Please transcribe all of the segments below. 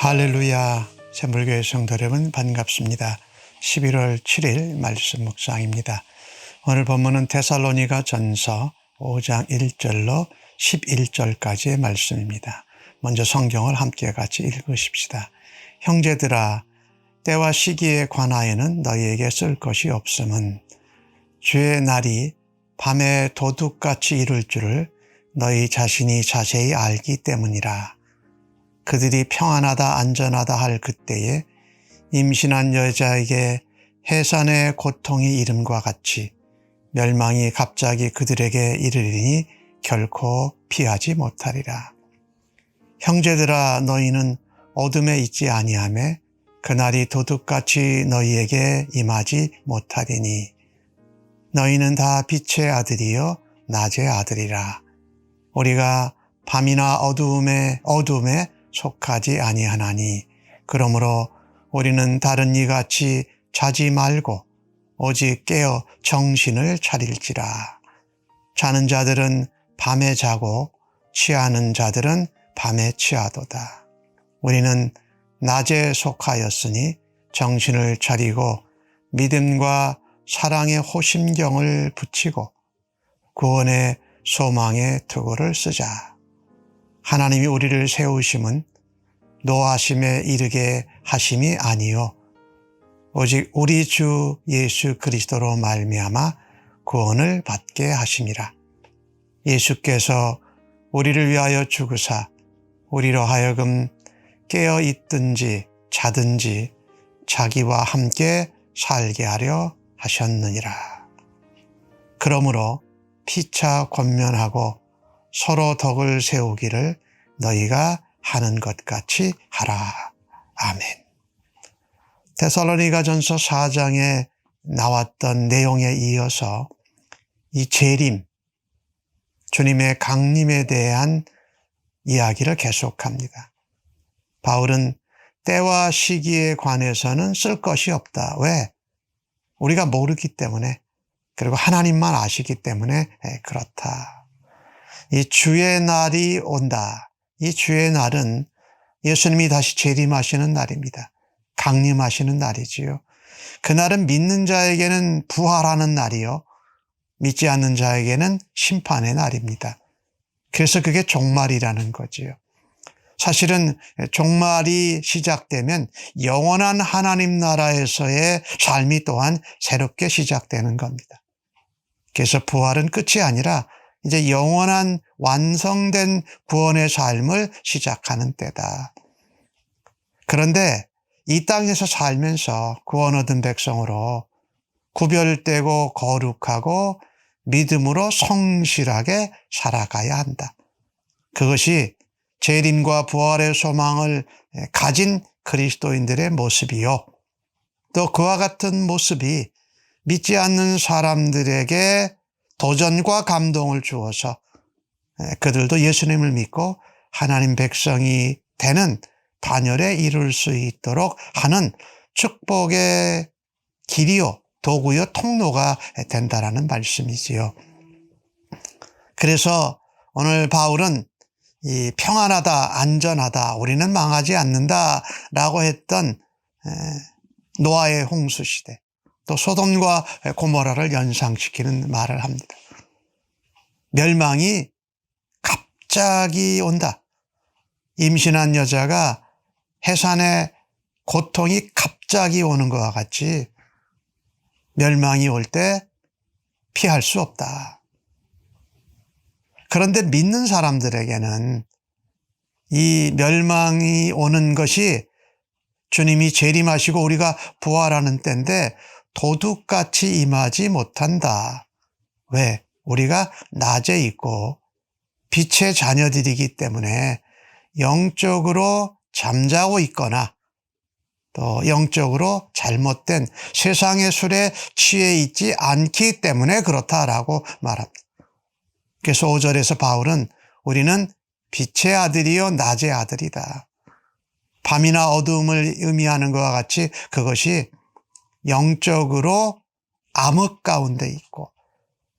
할렐루야 새물교회 성도 여러분 반갑습니다. 11월 7일 말씀 묵상입니다. 오늘 본문은 테살로니가 전서 5장 1절로 11절까지의 말씀입니다. 먼저 성경을 함께 같이 읽으십시다. 형제들아 때와 시기에 관하여는 너희에게 쓸 것이 없음은 주의 날이 밤에 도둑같이 이룰 줄을 너희 자신이 자세히 알기 때문이라. 그들이 평안하다 안전하다 할 그때에 임신한 여자에게 해산의 고통이 이름과 같이 멸망이 갑자기 그들에게 이르리니 결코 피하지 못하리라. 형제들아 너희는 어둠에 있지 아니하매 그날이 도둑같이 너희에게 임하지 못하리니 너희는 다 빛의 아들이요 낮의 아들이라. 우리가 밤이나 어두움에 어둠에 속하지 아니하나니 그러므로 우리는 다른 이같이 자지 말고 오직 깨어 정신을 차릴지라 자는 자들은 밤에 자고 취하는 자들은 밤에 취하도다 우리는 낮에 속하였으니 정신을 차리고 믿음과 사랑의 호심경을 붙이고 구원의 소망의 투구를 쓰자. 하나님이 우리를 세우심은 노하심에 이르게 하심이 아니요 오직 우리 주 예수 그리스도로 말미암아 구원을 받게 하심이라. 예수께서 우리를 위하여 죽으사 우리로 하여금 깨어 있든지 자든지 자기와 함께 살게 하려 하셨느니라. 그러므로 피차 권면하고 서로 덕을 세우기를 너희가 하는 것 같이 하라. 아멘. 데살로니가 전서 4장에 나왔던 내용에 이어서 이 재림, 주님의 강림에 대한 이야기를 계속합니다. 바울은 때와 시기에 관해서는 쓸 것이 없다. 왜? 우리가 모르기 때문에 그리고 하나님만 아시기 때문에 그렇다. 이 주의 날이 온다. 이 주의 날은 예수님이 다시 재림하시는 날입니다. 강림하시는 날이지요. 그날은 믿는 자에게는 부활하는 날이요. 믿지 않는 자에게는 심판의 날입니다. 그래서 그게 종말이라는 거지요. 사실은 종말이 시작되면 영원한 하나님 나라에서의 삶이 또한 새롭게 시작되는 겁니다. 그래서 부활은 끝이 아니라 이제 영원한 완성된 구원의 삶을 시작하는 때다. 그런데 이 땅에서 살면서 구원 얻은 백성으로 구별되고 거룩하고 믿음으로 성실하게 살아가야 한다. 그것이 재림과 부활의 소망을 가진 그리스도인들의 모습이요. 또 그와 같은 모습이 믿지 않는 사람들에게 도전과 감동을 주어서 그들도 예수님을 믿고 하나님 백성이 되는 단열에 이룰 수 있도록 하는 축복의 길이요, 도구요, 통로가 된다라는 말씀이지요. 그래서 오늘 바울은 이 평안하다, 안전하다, 우리는 망하지 않는다 라고 했던 노아의 홍수 시대, 또 소돔과 고모라를 연상시키는 말을 합니다. 멸망이 갑자기 온다. 임신한 여자가 해산의 고통이 갑자기 오는 것과 같이 멸망이 올 때 피할 수 없다. 그런데 믿는 사람들에게는 이 멸망이 오는 것이 주님이 재림하시고 우리가 부활하는 때인데 도둑같이 임하지 못한다. 왜? 우리가 낮에 있고 빛의 자녀들이기 때문에 영적으로 잠자고 있거나 또 영적으로 잘못된 세상의 술에 취해 있지 않기 때문에 그렇다라고 말합니다. 그래서 5절에서 바울은 우리는 빛의 아들이요 낮의 아들이다. 밤이나 어두움을 의미하는 것과 같이 그것이 영적으로 암흑 가운데 있고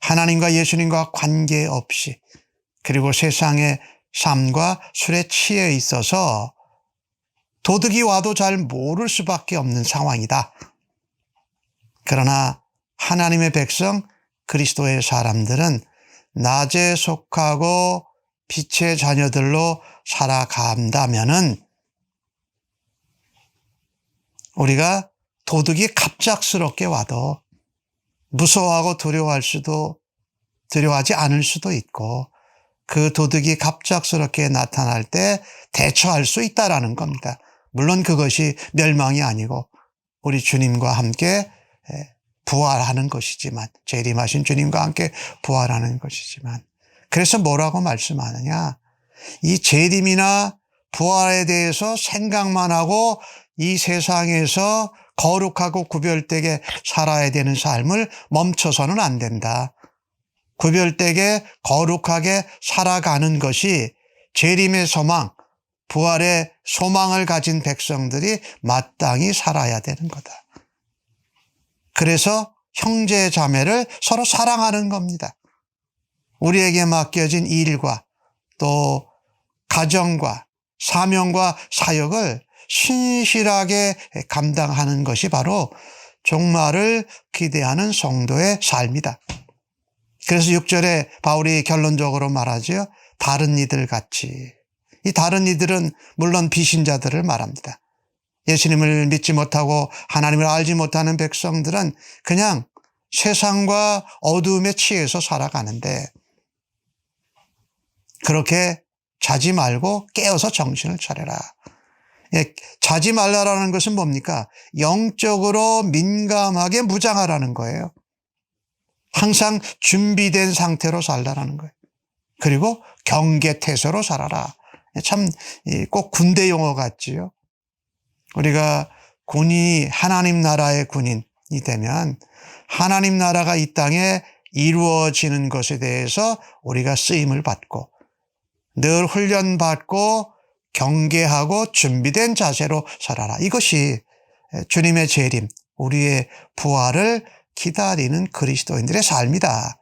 하나님과 예수님과 관계없이 그리고 세상의 삶과 술에 취해 있어서 도둑이 와도 잘 모를 수밖에 없는 상황이다. 그러나 하나님의 백성 그리스도의 사람들은 낮에 속하고 빛의 자녀들로 살아간다면은 우리가 도둑이 갑작스럽게 와도 무서워하고 두려워할 수도 두려워하지 않을 수도 있고 그 도둑이 갑작스럽게 나타날 때 대처할 수 있다라는 겁니다. 물론 그것이 멸망이 아니고 우리 주님과 함께 부활하는 것이지만 재림하신 주님과 함께 부활하는 것이지만 그래서 뭐라고 말씀하느냐 이 재림이나 부활에 대해서 생각만 하고 이 세상에서 거룩하고 구별되게 살아야 되는 삶을 멈춰서는 안 된다. 구별되게 거룩하게 살아가는 것이 재림의 소망, 부활의 소망을 가진 백성들이 마땅히 살아야 되는 거다. 그래서 형제 자매를 서로 사랑하는 겁니다. 우리에게 맡겨진 일과 또 가정과 사명과 사역을 신실하게 감당하는 것이 바로 종말을 기대하는 성도의 삶이다. 그래서 6절에 바울이 결론적으로 말하죠. 다른 이들 같이. 이 다른 이들은 물론 비신자들을 말합니다. 예수님을 믿지 못하고 하나님을 알지 못하는 백성들은 그냥 세상과 어두움에 취해서 살아가는데 그렇게 자지 말고 깨어서 정신을 차려라. 예, 자지 말라라는 것은 뭡니까? 영적으로 민감하게 무장하라는 거예요. 항상 준비된 상태로 살라라는 거예요. 그리고 경계태세로 살아라. 참 꼭 군대 용어 같지요. 우리가 군이 하나님 나라의 군인이 되면 하나님 나라가 이 땅에 이루어지는 것에 대해서 우리가 쓰임을 받고 늘 훈련받고 경계하고 준비된 자세로 살아라. 이것이 주님의 재림, 우리의 부활을 기다리는 그리스도인들의 삶이다.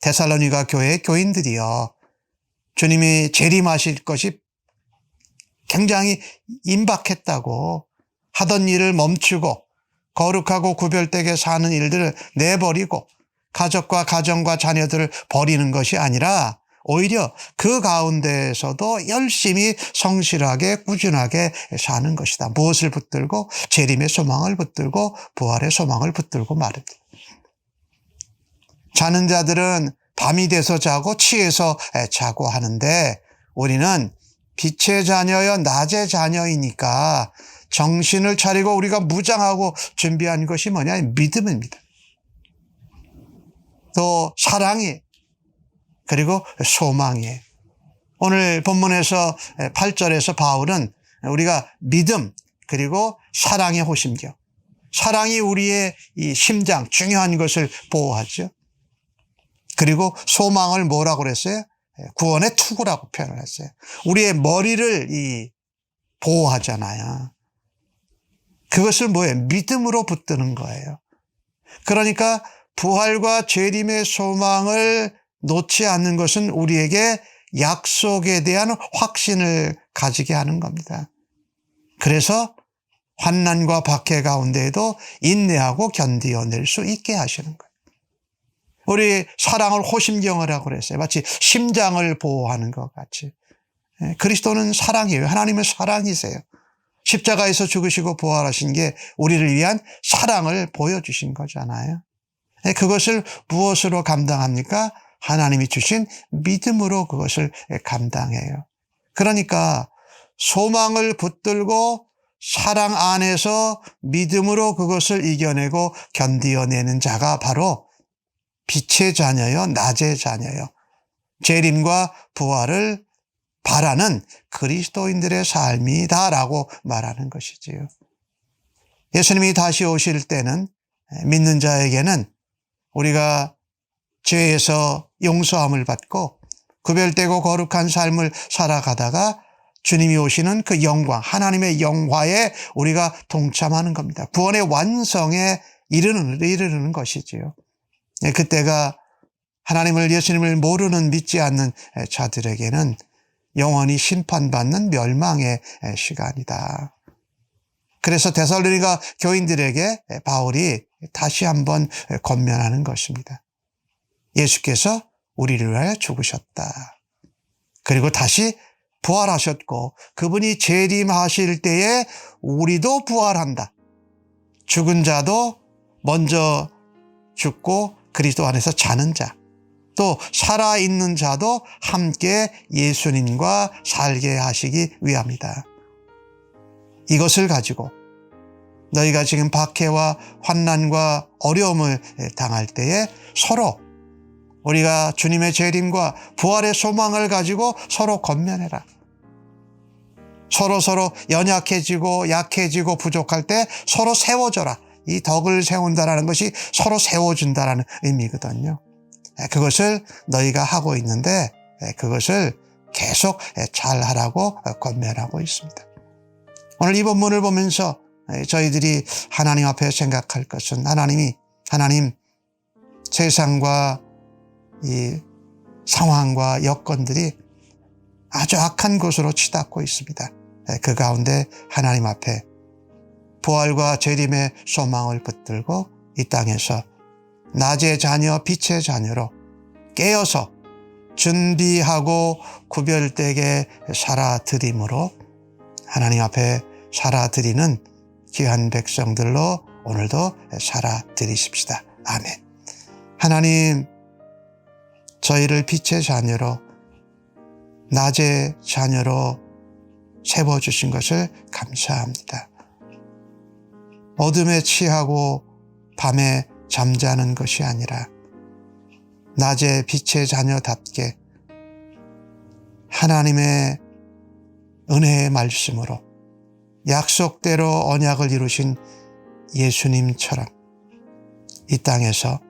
데살로니가 교회 교인들이요. 주님이 재림하실 것이 굉장히 임박했다고 하던 일을 멈추고 거룩하고 구별되게 사는 일들을 내버리고 가족과 가정과 자녀들을 버리는 것이 아니라 오히려 그 가운데에서도 열심히 성실하게 꾸준하게 사는 것이다. 무엇을 붙들고 재림의 소망을 붙들고 부활의 소망을 붙들고 말입니다. 자는 자들은 밤이 돼서 자고 취해서 자고 하는데 우리는 빛의 자녀여 낮의 자녀이니까 정신을 차리고 우리가 무장하고 준비한 것이 뭐냐? 믿음입니다. 또 사랑이 그리고 소망이에요. 오늘 본문에서 8절에서 바울은 우리가 믿음 그리고 사랑의 호심경 사랑이 우리의 이 심장 중요한 것을 보호하죠. 그리고 소망을 뭐라고 그랬어요? 구원의 투구라고 표현을 했어요. 우리의 머리를 이 보호하잖아요. 그것을 뭐예요? 믿음으로 붙드는 거예요. 그러니까 부활과 재림의 소망을 놓지 않는 것은 우리에게 약속에 대한 확신을 가지게 하는 겁니다. 그래서 환난과 박해 가운데에도 인내하고 견디어낼 수 있게 하시는 거예요. 우리 사랑을 호심경이라고 그랬어요. 마치 심장을 보호하는 것 같이. 예, 그리스도는 사랑이에요. 하나님은 사랑이세요. 십자가에서 죽으시고 부활하신 게 우리를 위한 사랑을 보여주신 거잖아요. 예, 그것을 무엇으로 감당합니까? 하나님이 주신 믿음으로 그것을 감당해요. 그러니까 소망을 붙들고 사랑 안에서 믿음으로 그것을 이겨내고 견디어내는 자가 바로 빛의 자녀요, 낮의 자녀요. 재림과 부활을 바라는 그리스도인들의 삶이다라고 말하는 것이지요. 예수님이 다시 오실 때는 믿는 자에게는 우리가 죄에서 용서함을 받고 구별되고 거룩한 삶을 살아가다가 주님이 오시는 그 영광, 하나님의 영화에 우리가 동참하는 겁니다. 구원의 완성에 이르는, 이르는 것이지요. 예, 그때가 하나님을 예수님을 모르는 믿지 않는 자들에게는 영원히 심판받는 멸망의 시간이다. 그래서 데살로니가 교인들에게 바울이 다시 한번 권면하는 것입니다. 예수께서 우리를 위하여 죽으셨다. 그리고 다시 부활하셨고 그분이 재림하실 때에 우리도 부활한다. 죽은 자도 먼저 죽고 그리스도 안에서 자는 자, 또 살아있는 자도 함께 예수님과 살게 하시기 위함이다. 이것을 가지고 너희가 지금 박해와 환난과 어려움을 당할 때에 서로 우리가 주님의 재림과 부활의 소망을 가지고 서로 건면해라. 서로 서로 연약해지고 약해지고 부족할 때 서로 세워져라. 이 덕을 세운다라는 것이 서로 세워준다라는 의미거든요. 그것을 너희가 하고 있는데 그것을 계속 잘 하라고 권면하고 있습니다. 오늘 이 본문을 보면서 저희들이 하나님 앞에 생각할 것은 하나님이 하나님 세상과 이 상황과 여건들이 아주 악한 곳으로 치닫고 있습니다. 그 가운데 하나님 앞에 부활과 재림의 소망을 붙들고 이 땅에서 낮의 자녀, 빛의 자녀로 깨어서 준비하고 구별되게 살아드림으로 하나님 앞에 살아드리는 귀한 백성들로 오늘도 살아드리십시다. 아멘. 하나님, 저희를 빛의 자녀로, 낮의 자녀로 세워주신 것을 감사합니다. 어둠에 취하고 밤에 잠자는 것이 아니라 낮에 빛의 자녀답게 하나님의 은혜의 말씀으로 약속대로 언약을 이루신 예수님처럼 이 땅에서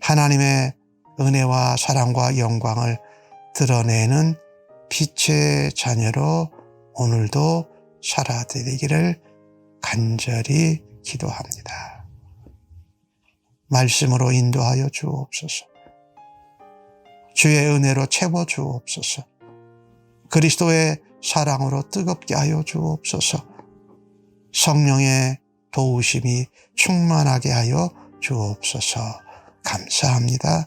하나님의 은혜와 사랑과 영광을 드러내는 빛의 자녀로 오늘도 살아드리기를 간절히 기도합니다. 말씀으로 인도하여 주옵소서. 주의 은혜로 채워 주옵소서. 그리스도의 사랑으로 뜨겁게 하여 주옵소서. 성령의 도우심이 충만하게 하여 주옵소서. 감사합니다.